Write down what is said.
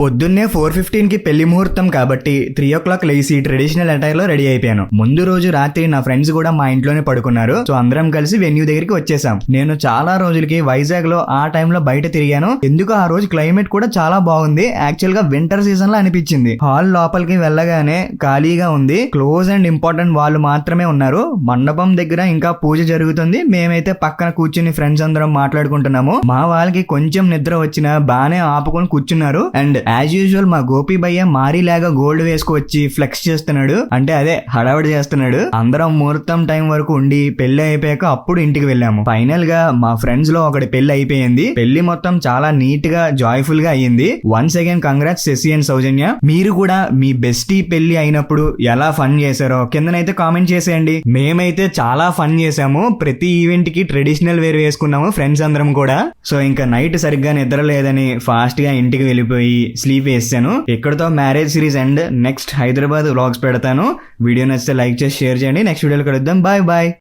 పొద్దున్నే ఫోర్ ఫిఫ్టీన్కి పెళ్ళి ముహూర్తం కాబట్టి త్రీ ఓ క్లాక్ లేచి ట్రెడిషనల్ అటైర్లో రెడీ అయిపోయాను. ముందు రోజు రాత్రి నా ఫ్రెండ్స్ కూడా మా ఇంట్లోనే పడుకున్నారు. సో అందరం కలిసి వెన్యూ దగ్గరికి వచ్చేసాం. నేను చాలా రోజులకి వైజాగ్లో ఆ టైంలో బయట తిరిగాను. ఎందుకు ఆ రోజు క్లైమేట్ కూడా చాలా బాగుంది. యాక్చువల్గా వింటర్ సీజన్లో అనిపించింది. హాల్ లోపలికి వెళ్ళగానే ఖాళీగా ఉంది. క్లోజ్ అండ్ ఇంపార్టెంట్ వాళ్ళు మాత్రమే ఉన్నారు. మండపం దగ్గర ఇంకా పూజ జరుగుతుంది. మేమైతే పక్కన కూర్చుని ఫ్రెండ్స్ అందరం మాట్లాడుకుంటున్నాము. మా వాళ్ళకి కొంచెం నిద్ర వచ్చినా బానే ఆపుకొని కూర్చున్నారు. అండ్ యాజ్ యూజువల్ మా గోపి భయ్య మారిలాగా గోల్డ్ వేసుకొచ్చి ఫ్లెక్స్ చేస్తున్నాడు. అంటే అదే హడావిడి చేస్తున్నాడు. అందరం ముహూర్తం టైం వరకు ఉండి పెళ్ళి అయిపోయాక అప్పుడు ఇంటికి వెళ్ళాము. ఫైనల్గా మా ఫ్రెండ్స్లో ఒకటి పెళ్ళి అయిపోయింది. పెళ్ళి మొత్తం చాలా నీట్గా జాయ్ఫుల్గా అయ్యింది. Once again congrats Shashi and Soujanya మీరు కూడా మీ బెస్టీ పెళ్ళి అయినప్పుడు ఎలా ఫన్ చేశారో కిందనైతే కామెంట్ చేసేయండి. మేమైతే చాలా ఫన్ చేసాము ప్రతి ఈవెంట్కి ట్రెడిషనల్ వేర్ వేసుకున్నాము ఫ్రెండ్స్ అందరం కూడా. సో ఇంకా నైట్ సరిగ్గా నిద్ర లేదని ఫాస్ట్గా ఇంటికి వెళ్ళిపోయి స్లీప్ వేసాను ఇక్కడతో marriage series and next Hyderabad vlogs పెడతాను. వీడియో నచ్చితే లైక్ చేసి షేర్ చేయండి. నెక్స్ట్ వీడియోలో కలుద్దాం. Bye bye